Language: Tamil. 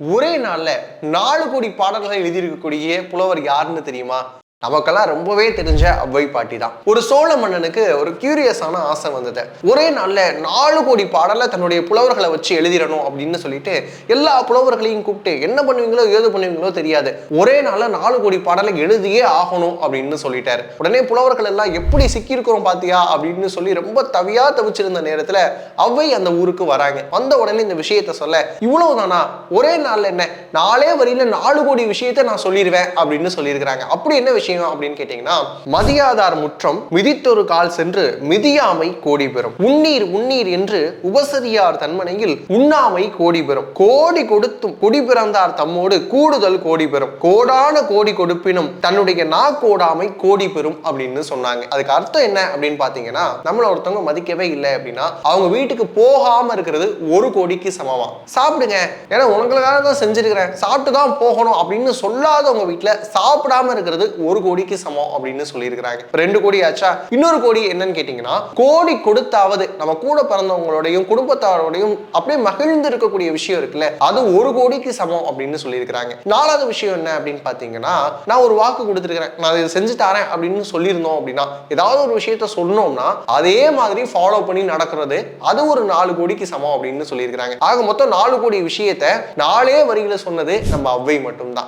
ஒரே நாளில் நாலு கோடி பாடல்களை எழுதியிருக்கக்கூடிய புலவர் யாருன்னு தெரியுமா? நமக்கெல்லாம் ரொம்பவே தெரிஞ்ச அவ்வை பாட்டி தான். ஒரு சோழ மன்னனுக்கு ஒரு கியூரியஸான ஆசை வந்தது. ஒரே நாள்ல நாலு கோடி பாடலை தன்னுடைய புலவர்களை வச்சு எழுதிடணும் அப்படின்னு சொல்லிட்டு எல்லா புலவர்களையும் கூப்பிட்டு என்ன பண்ணுவீங்களோ ஏது பண்ணுவீங்களோ தெரியாது. ஒரே நாள்ல நாலு கோடி பாடலை எழுதியே ஆகணும் அப்படின்னு சொல்லிட்டாரு. உடனே புலவர்கள் எல்லாம் எப்படி சிக்கியிருக்கிறோம் பாத்தியா? அப்படின்னு சொல்லி ரொம்ப தவியா தவிச்சிருந்த நேரத்துல அவ்வை அந்த ஊருக்கு வராங்க. வந்த உடனே இந்த விஷயத்த சொல்ல இவ்வளவு தானா ஒரே நாள்ல என்ன? நாளே வரியில நாலு கோடி விஷயத்த நான் சொல்லிடுவேன் அப்படின்னு சொல்லியிருக்கிறாங்க. அப்படி என்ன விஷயம்? அப்படின்னு கேட்டீங்கன்னா மதியாதார் முற்றம் மிதித்தொரு கால் சென்று மிதியாமை கோடி பெறும். உன்னீர் உன்னீர் என்று உபசரியார் தன்மனையில் உண்ணாமை கோடி பெறும். கோடி கொடுத்தும் குடி பிறந்தார் தம்மோடு கூடுதல் கோடி பெறும். கோடான கோடி கொடுப்பினும் தன்னுடைய நா கோடாமை கோடி பெறும் அப்படின்னு சொன்னாங்க. அதுக்கு அர்த்தம் என்ன அப்படின்னு பாத்தீங்கன்னா நம்மள ஒருத்தவங்க மதிக்கவே இல்லை அப்படின்னா அவங்க வீட்டுக்கு போகாம இருக்கிறது ஒரு கோடிக்கு சமமா? சாப்பிடுங்க. ஏன்னா உனங்களுக்காக தான் செஞ்சிருக்கிறேன். சாப்பிட்டு தான் போகணும் அப்படின்னு சொல்லாதவங்க வீட்டுல சாப்பிடாம இருக்கிறது ஒரு கோடிக்கு சமம் அப்படின்னு சொல்லியிருக்கிறாங்க. ரெண்டு கோடி ஆச்சா? இன்னொரு கோடி என்னன்னு கேட்டீங்கன்னா கோடி கொடுத்தாவது நம்ம கூட பிறந்தவங்களோடையும் குடும்பத்தாரோடையும் அப்படியே மகிழ்ந்து இருக்கக்கூடிய விஷயம் இருக்குல்ல அது ஒரு கோடிக்கு சமம் அப்படின்னு சொல்லியிருக்கிறாங்க. நாலாவது விஷயம் என்ன அப்படின்னு பாத்தீங்கன்னா நான் ஒரு வாக்கு கொடுத்துருக்கிறேன். நான் இதை செஞ்சு தரேன் அப்படின்னு சொல்லியிருந்தோம் அப்படின்னா ஏதாவது ஒரு விஷயத்த சொன்னோம்னா அதே மாதிரி ஃபாலோ பண்ணி நடக்கிறது அது ஒரு நாலு கோடிக்கு சமம் அப்படின்னு சொல்லியிருக்கிறாங்க. ஆக மொத்தம் நாலு கோடி விஷயத்த நாலே வரியில சொன்னது நம்ம அவ்வை மட்டும்தான்.